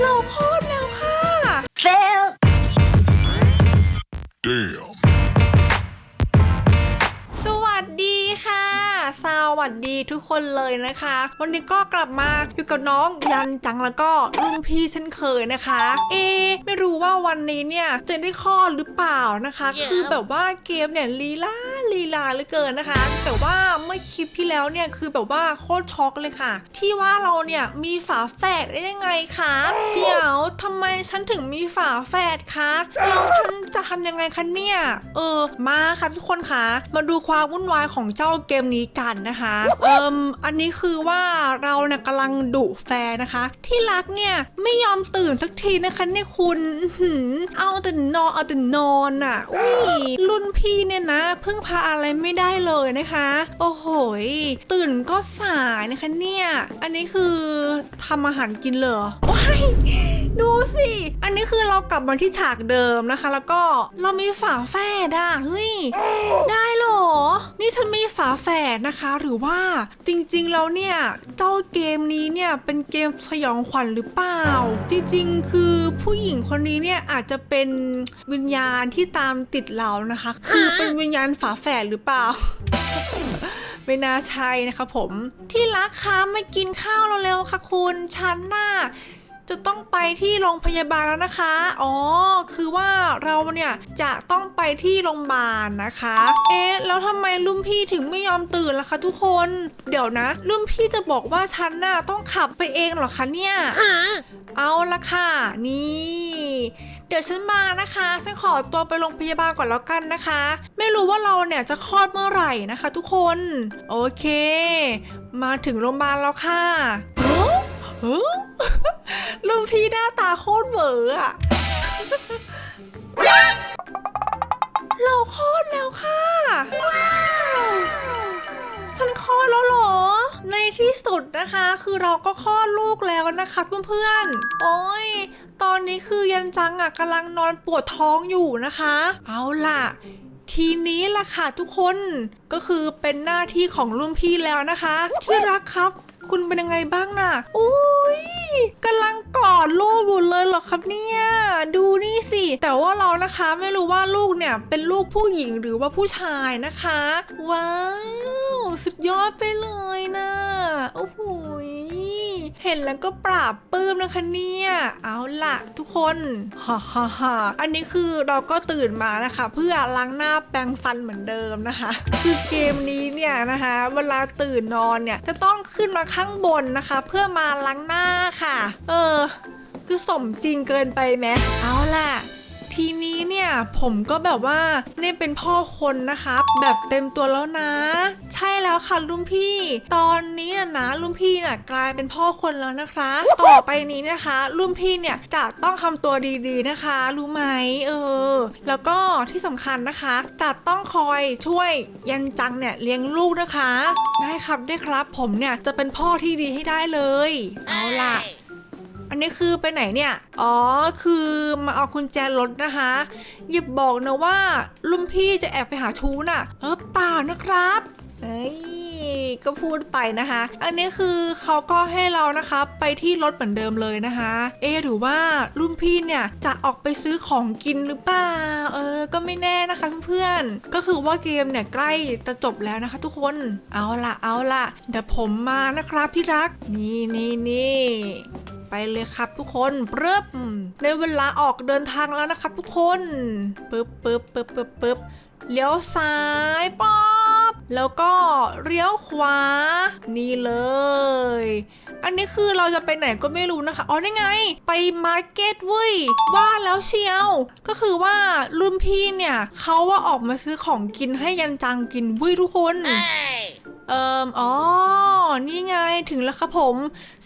เราคลอดแล้วค่ะ Fail. Damn. สวัสดีค่ะ สวัสดีทุกคนเลยนะคะ วันนี้ก็กลับมาอยู่กับน้องยันจังแล้วก็รุ่นพี่เช่นเคยนะคะ เอะไม่รู้ ว่าวันนี้เนี่ยจะได้คลอดหรือเปล่านะคะ คือแบบว่าเกมเนี่ยลีลาลีลาเหลือเกินนะคะ แต่ว่าเมื่อคลิปที่แล้วเนี่ยคือแบบว่าโคตรช็อกเลยค่ะ ที่ว่าเราเนี่ยมีฝาแฝดได้ยังไงคะเดี๋ยวทำไมฉันถึงมีฝาแฝดคะเราฉันจะทำยังไงคะเนี่ยเออมาค่ะทุกคนคะมาดูความวุ่นวายของเจ้าเกมนี้กันนะคะเอิมอันนี้คือว่าเราเนี่ยกำลังดุแฟนนะคะ ที่รักเนี่ยไม่ยอมตื่นสักทีนะคะเนี่ยคุณอื้อหือเอาแต่นอนเอาแต่นอนอะอุ้ยรุ่นพี่เนี่ยนะเพิ่งพาอะไรไม่ได้เลยนะคะ โอ้โหตื่นก็สายนะคะเนี่ยอันนี้คือทำอาหารกินเหรอว้ายดูสิ อันนี้คือเรากลับมาที่ฉากเดิมนะคะ แล้วก็เรามีฝาแฝดอะเฮ้ยได้เหรอ นี่ฉันมีฝาแฝดนะคะ หรือว่าจริงๆแล้วเนี่ยเจ้าเกมนี้เนี่ยเป็นเกมสยองขวัญหรือเปล่า จริงๆ คือผู้หญิงคนนี้เนี่ยอาจจะเป็นวิญญาณที่ตามติดเรานะคะ คือเป็นวิญญาณฝาแฝดหรือเปล่าไม่น่าใช่นะคะผม ที่รักคะไม่กินข้าวเร็วๆค่ะคุณฉันน่ะจะต้องไปที่โรงพยาบาลแล้วนะคะ อ๋อ คือว่าเราเนี่ยจะต้องไปที่โรงพยาบาลนะคะ เอ๊ะ แล้วทำไมรุ่นพี่ถึงไม่ยอมตื่นล่ะคะทุกคน เดี๋ยวนะ รุ่นพี่จะบอกว่าฉันน่ะต้องขับไปเองเหรอคะเนี่ย เอาละค่ะ นี่ เดี๋ยวฉันมานะคะ ฉันขอตัวไปโรงพยาบาลก่อนแล้วกันนะคะ ไม่รู้ว่าเราเนี่ยจะคลอดเมื่อไหร่นะคะ ทุกคน โอเค มาถึงโรงพยาบาลแล้วค่ะเฮ้อเฮ้อลุงพี่หน้าตาโคตรเหวออะเราคลอดแล้วค่ะ ฉันคลอดแล้วหรอ ในที่สุดนะคะ คือเราก็คลอดลูกแล้วนะคะเพื่อนๆ โอ้ย ตอนนี้คือยันจังอะกำลังนอนปวดท้องอยู่นะคะ เอาล่ะ ทีนี้ล่ะค่ะทุกคนก็คือเป็นหน้าที่ของรุ่นพี่แล้วนะคะ ที่รักครับคุณเป็นยังไงบ้างน่ะ อุ้ยกำลังกอดลูกอยู่เลยเหรอครับเนี่ย ดูนี่สิ แต่ว่าเรานะคะไม่รู้ว่าลูกเนี่ยเป็นลูกผู้หญิงหรือว่าผู้ชายนะคะ ว้าว สุดยอดไปเลยนะโอ้โหยเห็นแล้วก็ปราบปลื้มนะคะเนี่ย เอาล่ะทุกคนฮ่าฮ่าฮ่าอันนี้คือเราก็ตื่นมานะคะ เพื่อล้างหน้าแปรงฟันเหมือนเดิมนะคะ คือเกมนี้เนี่ยนะคะ เวลาตื่นนอนเนี่ยจะต้องขึ้นมาข้างบนนะคะ เพื่อมาล้างหน้าค่ะ เออ คือสมจริงเกินไปไหมเอาล่ะทีนี้เนี่ยผมก็แบบว่าเนี่ยเป็นพ่อคนนะคะแบบเต็มตัวแล้วนะ ใช่ แล้วค่ะลุงพี่ ตอนนี้น่ะนะลุงพี่น่ะกลายเป็นพ่อคนแล้วนะคะ ต่อไปนี้นะคะลุงพี่เนี่ยจะต้องทำตัวดีๆนะคะ รู้ไหมเออ แล้วก็ที่สำคัญนะคะจะต้องคอยช่วยยันจังเนี่ยเลี้ยงลูกนะคะ ได้ครับได้ครับผมเนี่ยจะเป็นพ่อที่ดีให้ได้เลย เอาล่ะอันนี้คือไปไหนเนี่ย อ๋อ คือมาเอากุญแจรถนะคะอย่าบอกนะว่าลุงพี่จะแอบไปหาชู้น่ะ เออเปล่านะครับ เอ้ยก็พูดไปนะคะ อันนี้คือเขาก็ให้เรานะคะไปที่รถเหมือนเดิมเลยนะคะ เอหรือว่ารุ่นพี่เนี่ยจะออกไปซื้อของกินหรือเปล่า เออ ก็ไม่แน่นะคะเพื่อนๆ ก็คือว่าเกมเนี่ยใกล้จะจบแล้วนะคะ ทุกคน เอาละเอาละเดี๋ยวผมมานะครับที่รัก นี่นี่นี่ไปเลยครับทุกคนปึ๊บในเวลาออกเดินทางแล้วนะครับทุกคนปึ๊บปึ๊บปึ๊บปึ๊บปึ๊บเลี้ยวซ้ายป๊อบ แล้วก็เลี้ยวขวา นี่เลย อันนี้คือเราจะไปไหนก็ไม่รู้นะคะ อ๋อนี่ไง ไปมาร์เก็ตเว้ย ว่าแล้วเชียว ก็คือว่ารุ่นพี่เนี่ยเขาว่าออกมาซื้อของกินให้ยันจังกินเว้ยทุกคน เอ่มอ๋อ นี่ไงถึงแล้วครับผม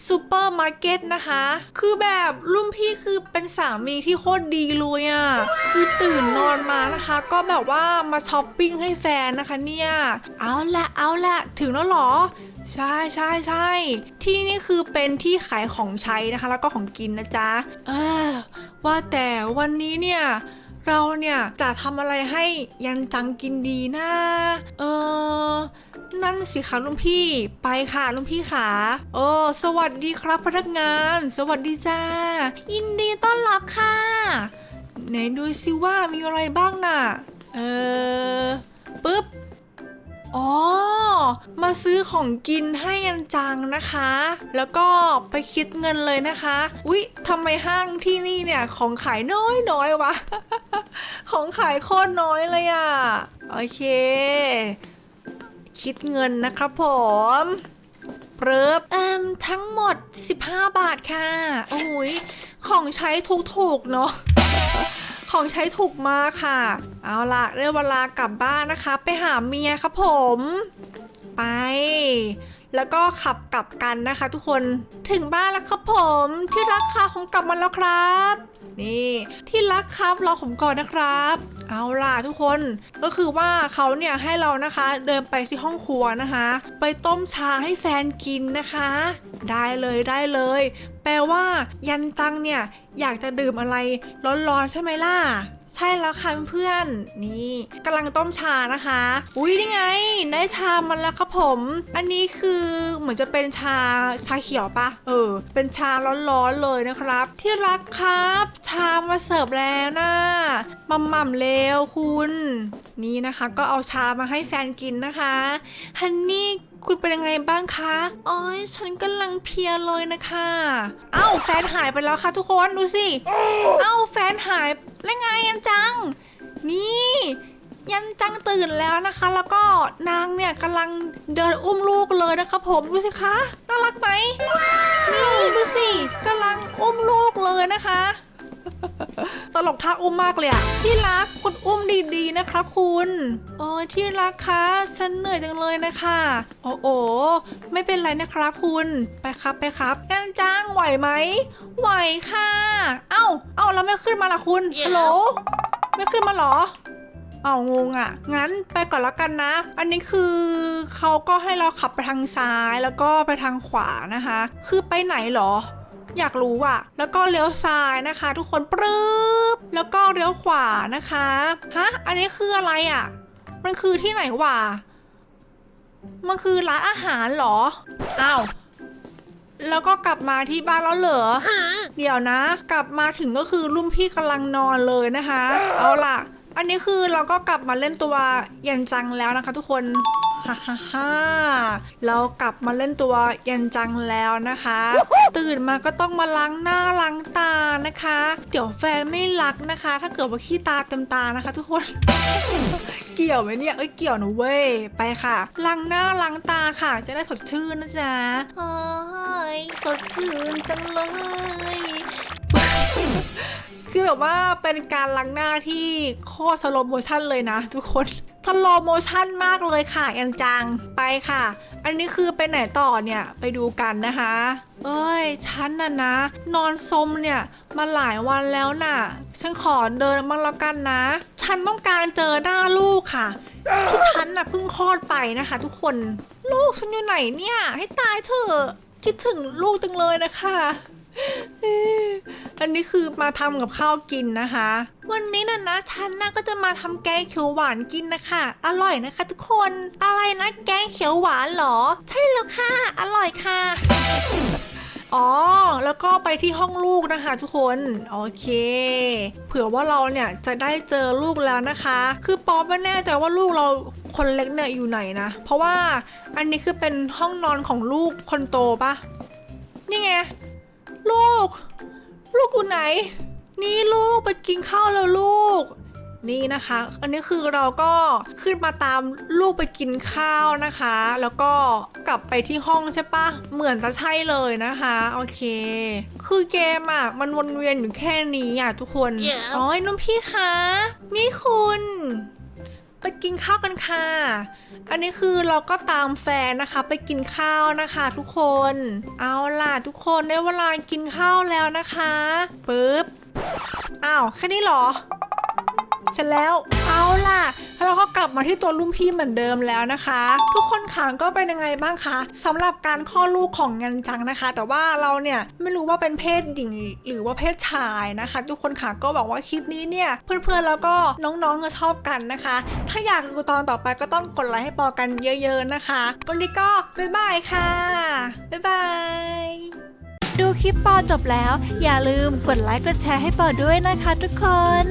ซูเปอร์มาร์เก็ตนะคะ คือแบบรุ่นพี่คือเป็นสามีที่โคตรดีเลยอะ่ะคือตื่นนอนมานะคะ ก็แบบว่ามาช้อปปิ้งให้แฟนนะคะเนี่ยเอาละเอาละถึงแล้วเหรอ ใช่ใช่ใช่ที่นี่คือเป็นที่ขายของใช้นะคะ แล้วก็ของกินนะจ๊ะเออว่าแต่วันนี้เนี่ยเราเนี่ยจะทำอะไรให้ยันจังกินดีนะ เออ นั่นสิคะลุงพี่ ไปค่ะลุงพี่ขาโอ้สวัสดีครับพนักงาน สวัสดีจ้า ยินดีต้อนรับค่ะ ไหนดูซิว่ามีอะไรบ้างน่ะ เออปึ๊บอ๋อ มาซื้อของกินให้ยันจังนะคะ แล้วก็ไปคิดเงินเลยนะคะ อุ๊ยทำไมห้างที่นี่เนี่ยของขายน้อยน้อยวะ ของขายโคตรน้อยเลยอะ่ะ โอเค คิดเงินนะครับผมเริบเอิมทั้งหมด 15 บาทค่ะโอ้ยของใช้ถูกๆเนาะของใช้ถูกมากค่ะ เอาล่ะเรื่องเวลากลับบ้านนะคะ ไปหาเมียครับผม ไป แล้วก็ขับกลับกันนะคะ ทุกคนถึงบ้านแล้วครับผมที่รักค่ะผมกลับมาแล้วครับ นี่ที่รักครับรอผมก่อนนะครับ เอาล่ะทุกคนก็คือว่าเขาเนี่ยให้เรานะคะเดินไปที่ห้องครัวนะคะ ไปต้มชาให้แฟนกินนะคะ ได้เลยได้เลยแปลว่า ยันตังเนี่ยอยากจะดื่มอะไรร้อนๆใช่ไหมล่ะ ใช่แล้วค่ะเพื่อนๆนี่กำลังต้มชานะคะ อุ้ยนี่ไง ได้ชามันแล้วครับผม อันนี้คือเหมือนจะเป็นชาชาเขียวปะเออ เป็นชาร้อนๆเลยนะครับ ที่รักครับ ชามาเสิร์ฟแล้วนะมัมมัมเร็วคุณ นี่นะคะ ก็เอาชามาให้แฟนกินนะคะฮันนี่ คุณเป็นยังไงบ้างคะอ๋อยฉันกำลังเพลียเลยนะคะ เอ้าแฟนหายไปแล้วค่ะทุกคนดูสิ เอ้าแฟนหายแล้วไงยันจัง นี่ ยันจังตื่นแล้วนะคะ แล้วก็นางเนี่ยกำลังเดินอุ้มลูกเลยนะคะผมดูสิคะ น่ารักไหม นี่ดูสิกำลังอุ้มลูกเลยนะคะ ลกท่าอุ้มมากเลยอะที่รักคุณอุ้มดีๆนะครับคุณโอ้ยที่รักคะฉันเหนื่อยจังเลยนะคะโอ้โอไม่เป็นไรนะครับคุณไปครับไปครับยันจ้างไหวไหมไหวค่ะ เอ้าเอ้าแล้วไม่ขึ้นมาล่ะคุณฮัลโหลไม่ขึ้นมาเหรอเอางงอะ่ะ งั้นไปก่อนแล้วกันนะ อันนี้คือเขาก็ให้เราขับไปทางซ้ายแล้วก็ไปทางขวานะคะ คือไปไหนเหรอ อยากรู้อะแล้วก็เลี้ยวซ้ายนะคะ ทุกคนปรึ๊บแล้วก็เลี้ยวขวานะคะฮะอันนี้คืออะไรอะมันคือที่ไหนวะมันคือร้านอาหารเหรออ้าวแล้วก็กลับมาที่บ้านแล้วเหรอ เดี๋ยวนะ กลับมาถึงก็คือรุ่นพี่กำลังนอนเลยนะคะ เอาล่ะ อันนี้คือเราก็กลับมาเล่นตัวเย็นจังแล้วนะคะ ทุกคน ฮ่าฮ่าฮ่าเรากลับมาเล่นตัวเย็นจังแล้วนะคะ ตื่นมาก็ต้องมาล้างหน้าล้างตานะคะ เดี๋ยวแฟนไม่รักนะคะ ถ้าเกิดว่าขี้ตาเต็มตานะคะ ทุกคน เกี่ยวไหมเนี่ยเอ้ยเกี่ยวนะเว้ยไปค่ะล้างหน้าล้างตาค่ะ จะได้สดชื่นนะจ๊ะเฮ้ยสดชื่นจังเลยคือแบบว่าเป็นการล้างหน้าที่โคตรสโลโมชั่นเลยนะ ทุกคน สโลโมชั่นมากเลยค่ะยันจังไปค่ะ อันนี้คือไปไหนต่อเนี่ยไปดูกันนะคะ เอ้ยฉันน่ะนะ นอนซมเนี่ยมาหลายวันแล้วน่ะ ฉันขอเดินมางแล้วกันนะ ฉันต้องการเจอหน้าลูกค่ะ ที่ฉันน่ะเพิ่งคลอดไปนะคะ ทุกคนลูกฉันอยู่ไหนเนี่ย ให้ตายเถอะคิดถึงลูกจังเลยนะคะ อันนี้คือมาทำกับข้าวกินนะคะ วันนี้นะนะฉันนะก็จะมาทำแกงเขียวหวานกินนะคะ อร่อยนะคะ ทุกคนอะไรนะแกงเขียวหวานเหรอ ใช่แล้วค่ะ อร่อยค่ะอ๋อ แล้วก็ไปที่ห้องลูกนะคะทุกคน โอเค เผื่อว่าเราเนี่ยจะได้เจอลูกแล้วนะคะ คือป๊อปไม่แน่ใจว่าลูกเราคนเล็กเนี่ยอยู่ไหนนะ เพราะว่าอันนี้คือเป็นห้องนอนของลูกคนโตปะนี่ไง ลูก ลูกอยู่ไหน นี่ลูกไปกินข้าวแล้วลูก นี่นะคะ อันนี้คือเราก็ขึ้นมาตามลูกไปกินข้าวนะคะ แล้วก็กลับไปที่ห้องใช่ปะเหมือนจะใช่เลยนะคะ โอเค คือเกมอะมันวนเวียนอยู่แค่นี้อะทุกคน Yeah. อ๋อนุ่มพี่คะนี่คุณ ไปกินข้าวกันค่ะ อันนี้คือเราก็ตามแฟนนะคะไปกินข้าวนะคะทุกคน เอาล่ะทุกคนได้เวลากินข้าวแล้วนะคะปึ๊บ อ้าวแค่นี้เหรอ เสร็จแล้ว เอาล่ะ แล้วเราก็กลับมาที่ตัวรุ่นพี่เหมือนเดิมแล้วนะคะ ทุกคนขังก็เป็นยังไงบ้างคะสำหรับการคลอดลูกของงันจังนะคะ แต่ว่าเราเนี่ยไม่รู้ว่าเป็นเพศหญิงหรือว่าเพศชายนะคะ ทุกคนค่ะก็บอกว่าคลิปนี้เนี่ยเพื่อนๆแล้วก็น้องๆก็ชอบกันนะคะ ถ้าอยากดูตอนต่อไปก็ต้องกดไลค์ให้ปอกันเยอะ ๆนะคะวันนี้ก็บ๊ายบายค่ะบ๊ายบายดูคลิปปอจบแล้ว อย่าลืมกดไลค์กดแชร์ให้ปอด้วยนะคะทุกคน